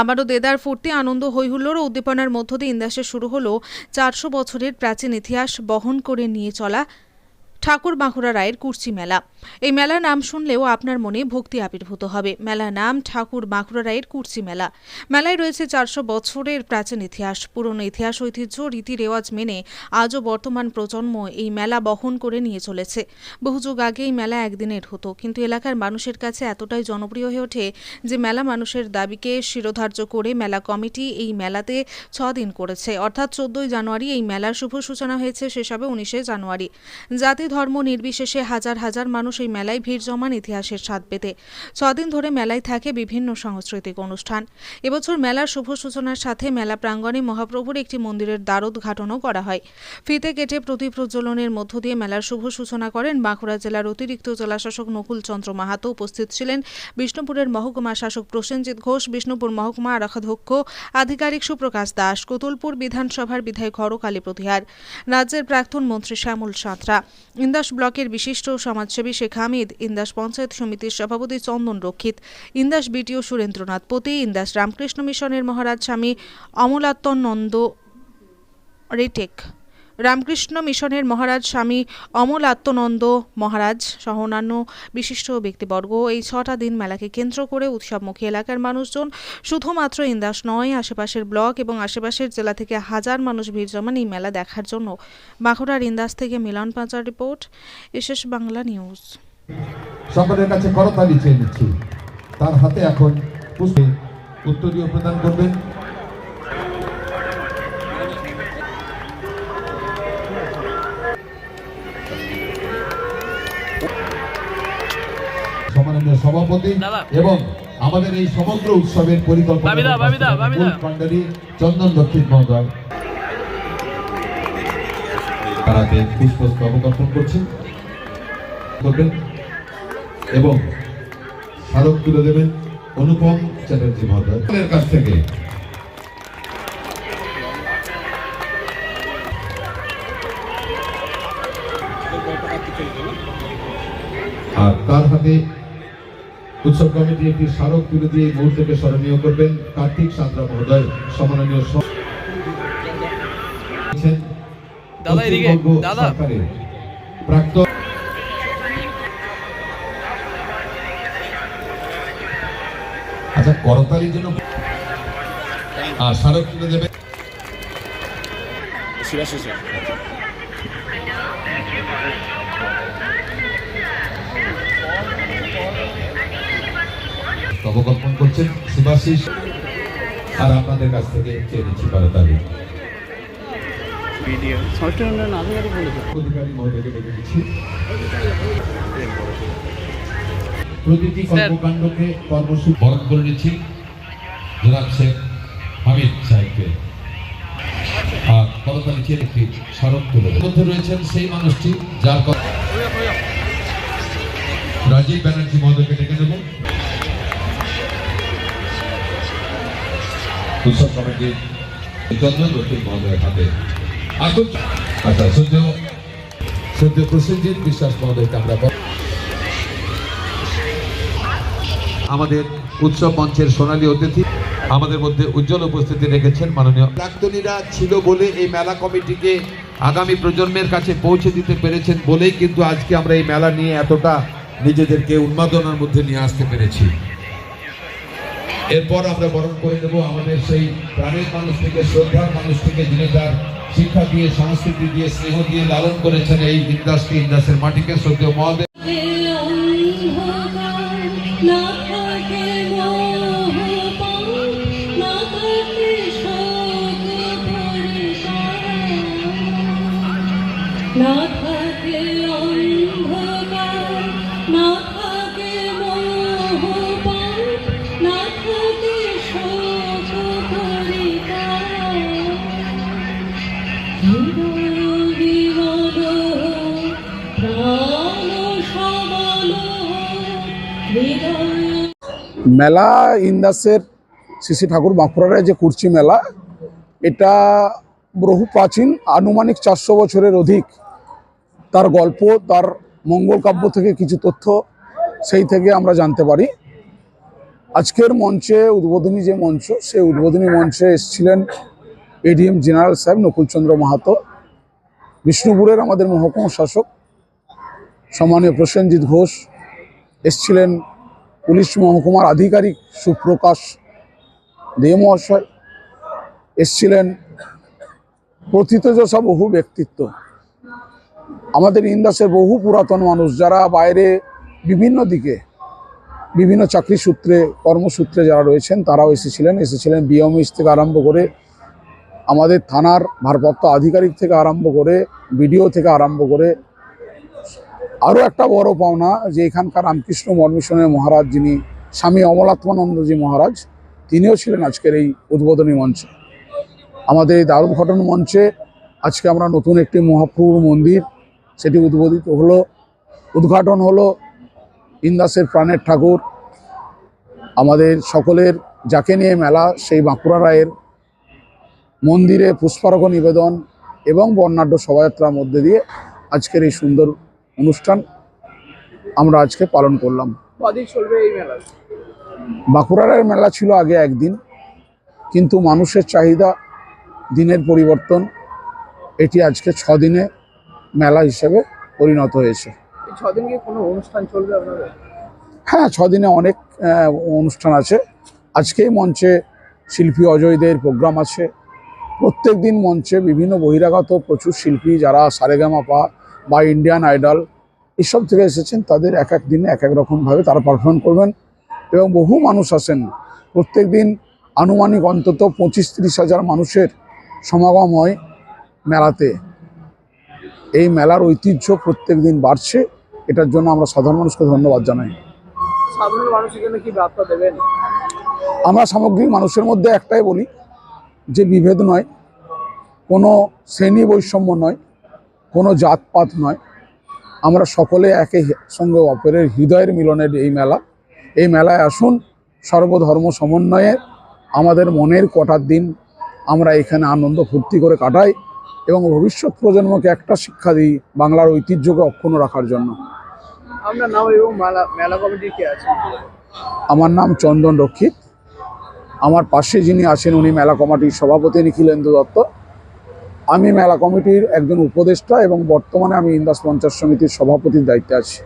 আবারও দেদার ফুর্তি, আনন্দ হৈহুল্লোর ও উদ্দীপনার মধ্য দিয়ে ইন্দাসে শুরু হলো চারশো বছরের প্রাচীন ইতিহাস বহন করে নিয়ে চলা ঠাকুর বাঁকুড়া রায়ের কুর্চি মেলা। এই মেলার নাম শুনলেও আপনার মনে ভক্তি আবির্ভূত হবে। মেলার নাম ঠাকুর বাঁকুড়া রায়ের কুর্চি মেলা। মেলায় রয়েছে চারশো বছরের প্রাচীন ইতিহাস, পুরনো ইতিহাস, ঐতিহ্য, রীতি রেওয়াজ মেনে আজও বর্তমান প্রজন্ম এই মেলা বহন করে নিয়ে চলেছে। বহু যুগ আগে এই মেলা একদিনের হতো, কিন্তু এলাকার মানুষের কাছে এতটাই জনপ্রিয় হয়ে ওঠে যে মেলা মানুষের দাবিকে শিরোধার্য করে মেলা কমিটি এই মেলাতে ছ দিন করেছে। অর্থাৎ চোদ্দই জানুয়ারি এই মেলার শুভ সূচনা হয়েছে শেষ হবে উনিশে জানুয়ারি। জাতি ধর্ম নির্বিশেষে হাজার হাজার মানুষ এই মেলায় ভিড় জমান ইতিহাসের স্বাদ পেতে। ছদিন ধরে মেলায় থাকে বিভিন্ন সাংস্কৃতিক অনুষ্ঠান। এবছর মেলার শুভ সূচনার সাথে মেলা প্রাঙ্গণে মহাপ্রভুর একটি মন্দিরের দ্বারোদ্ঘাটনও করা হয়। ফিতে কেটে প্রদীপ প্রজ্বলনের মধ্য দিয়ে মেলার শুভ সূচনা করেন বাঁকুড়া জেলার অতিরিক্ত জেলাশাসক নকুল চন্দ্র মাহাতো। উপস্থিত ছিলেন বিষ্ণুপুরের মহকুমা শাসক প্রসেনজিৎ ঘোষ, বিষ্ণুপুর মহকুমা আরাখাধ্যক্ষ আধিকারিক সুপ্রকাশ দাস, কোতুলপুর বিধানসভার বিধায়ক হরকালী প্রতিহার, রাজ্যের প্রাক্তন মন্ত্রী শ্যামল সাঁতরা। ইন্দাস ব্লকের বিশিষ্ট সমাজসেবী শেখ হামিদ, ইন্দাস পঞ্চায়েত সমিতির সভাপতি চন্দন রক্ষিত, ইন্দাস বিটিও সুরেন্দ্রনাথ পতি, ইন্দাস রামকৃষ্ণ মিশনের মহারাজ স্বামী অমলাত্মনন্দ রেটেক। রামকৃষ্ণ মিশনের মহারাজ স্বামী অমল আত্মনন্দ মহারাজ সহ অন্যান্য বিশিষ্ট ব্যক্তিবর্গ এই ছটা দিন মেলাকে কেন্দ্র করে উৎসবমুখী এলাকার মানুষজন শুধুমাত্র ইন্দাস নয়, আশেপাশের ব্লক এবং আশেপাশের জেলা থেকে হাজার মানুষ ভিড় জমান এই মেলা দেখার জন্য। বাঁকুড়ার ইন্দাস থেকে Milan Panchar report, SS Bangla news. সকলের কাছে করতালি চেয়ে নিচ্ছি। তার হাতে এখন পুষ্পে উত্তরীয় প্রদান করবেন সম্মাননীয় সভাপতি এবং আমাদের এই সমগ্র উৎসবের পরিকল্পনা চন্দন দক্ষিণ মহোদয়। তারাতে পুষ্পস্তবক অর্পণ করছেন। করবেন। এবং স্মারক তুলে দেবেন অনুপম চ্যাটার্জি কাছ থেকে। আর তার হাতে উৎসব কমিটি একটি স্মারক তুলে দিয়ে এই মুহূর্তকে স্মরণীয় করবেন কার্তিক সাঁতরা মহোদয়। সম্মাননীয় প্রাক্তন আচ্ছা করতালির জন্য আর স্মারক তুলে দেবে। তবকল্পন করছেন শিবাশিস আর আপনাদের কাছ থেকে চেয়ে নিচ্ছি ডেকে দিচ্ছি। প্রতিটি কর্মকাণ্ডকে কর্মসূচি বরণ করে নিচ্ছি। জনাব শেখ হামিদ সাহেবকে। আর করতালি চেয়ে একটি স্মারক তুলে মধ্যে রয়েছেন সেই মানুষটি যার কথা রাজীব ব্যানার্জি মহোদয়কে ডেকে দেব। হাতে আচ্ছা সদ্য সদ্য প্রসেনজিৎ বিশ্বাস মহোদয়কে আমরা আমাদের উৎসব মঞ্চের সোনালী অতিথি আমাদের মধ্যে উজ্জ্বল উপস্থিতি রেখেছেন মাননীয় প্রাক্তনীরা ছিল বলে এই মেলা কমিটিকে আগামী প্রজন্মের কাছে পৌঁছে দিতে পেরেছেন বলেই কিন্তু আজকে আমরা এই মেলা নিয়ে এতটা নিজেদেরকে উন্মাদনার মধ্যে নিয়ে আসতে পেরেছি। এরপর আমরা বরণ করে দেব আমাদের সেই প্রাণের মানুষ থেকে, শ্রদ্ধার মানুষ থেকে, যিনি তার শিক্ষা দিয়ে, সংস্কৃতি দিয়ে, স্নেহ দিয়ে লালন করেছেন এই ইন্দাসকে ইন্দাসের মাটিকে শ্রদ্ধেয় মহাদেব। থাকে মেলা ইন্দাসের শ্রী ঠাকুর বাঁকুড়ার যে কুর্চি মেলা, এটা বহু প্রাচীন, আনুমানিক চারশো বছরের অধিক। তার গল্প, তার মঙ্গল কাব্য থেকে কিছু তথ্য সেই থেকে আমরা জানতে পারি। আজকের মঞ্চে উদ্বোধনী যে মঞ্চ, সেই উদ্বোধনী মঞ্চে এসেছিলেন এডিএম জেনারেল সাহেব নকুলচন্দ্র মাহাতো বিষ্ণুপুরের আমাদের মহকুমা শাসক, সম্মানীয় প্রসেনজিৎ ঘোষ, এসছিলেন পুলিশ মহকুমার আধিকারিক সুপ্রকাশ দে মহাশয় এসছিলেন প্রথিতযশা বহু ব্যক্তিত্ব। আমাদের ইন্দাসের বহু পুরাতন মানুষ যারা বাইরে বিভিন্ন দিকে, বিভিন্ন চাকরি সূত্রে, কর্মসূত্রে যারা রয়েছেন, তারাও এসেছিলেন এসেছিলেন বিএমএস থেকে আরম্ভ করে আমাদের থানার ভারপ্রাপ্ত আধিকারিক থেকে আরম্ভ করে বিডিও থেকে আরম্ভ করে আরও একটা বড় পাওনা যে এখানকার রামকৃষ্ণ মর্মিশনের মহারাজ যিনি স্বামী অমলাত্মানন্দজি মহারাজ, তিনিও ছিলেন আজকের এই উদ্বোধনী মঞ্চে। আমাদের এই দারুদ্ঘটন মঞ্চে আজকে আমরা নতুন একটি মহাপ্রভুর মন্দির, সেটি উদ্বোধিত হলো, উদ্ঘাটন হলো ইন্দাসের প্রাণের ঠাকুর। আমাদের সকলের, যাকে নিয়ে মেলা, সেই বাঁকুড়া রায়ের মন্দিরে পুষ্পার্ঘ নিবেদন এবং বর্ণাঢ্য শোভাযাত্রার মধ্যে দিয়ে আজকের এই সুন্দর অনুষ্ঠান আমরা আজকে পালন করলাম। বাঁকুড়ার এই মেলা ছিল আগে একদিন কিন্তু মানুষের চাহিদা দিনের পরিবর্তন এটি আজকে ছদিনে মেলা হিসেবে পরিণত হয়েছে। কোনো অনুষ্ঠান চলবে হ্যাঁ ছদিনে অনেক অনুষ্ঠান আছে। আজকেই মঞ্চে শিল্পী অজয়দের প্রোগ্রাম আছে। প্রত্যেক দিন মঞ্চে বিভিন্ন বহিরাগত প্রচুর শিল্পী যারা সারেগামা পা বা ইন্ডিয়ান আইডল এসব থেকে এসেছেন তাদের এক এক দিনে এক এক রকমভাবে তারা পারফর্ম করবেন এবং বহু মানুষ আসেন প্রত্যেক দিন আনুমানিক অন্তত পঁচিশ তিরিশ হাজার মানুষের সমাগম হয় মেলাতে। এই মেলার ঐতিহ্য প্রত্যেক দিন বাড়ছে এটার জন্য আমরা সাধারণ মানুষকে ধন্যবাদ জানাই। সাধারণ মানুষের জন্য কি বার্তা দেবেন? আমরা সামগ্রিক মানুষের মধ্যে একটাই বলি যে বিভেদ নয় কোনো শ্রেণি বৈষম্য নয় কোনো জাতপাত নয়। আমরা সকলে একে সঙ্গে অপরের হৃদয়ের মিলনের এই মেলা। এই মেলায় আসুন সর্বধর্ম সমন্বয়ে আমাদের মনের কটার দিন আমরা এখানে আনন্দ ফুর্তি করে কাটাই এবং ভবিষ্যৎ প্রজন্মকে একটা শিক্ষা দিই বাংলার ঐতিহ্যকে অক্ষুণ্ণ রাখার জন্য। আমার নাম চন্দন রক্ষিত। আমার পাশে যিনি আছেন, উনি মেলা কমিটির সভাপতি নিখিলেন্দু দত্ত। আমি মেলা কমিটির একজন উপদেষ্টা এবং বর্তমানে আমি ইন্দাস পঞ্চাশ সমিতির সভাপতির দায়িত্বে আছি।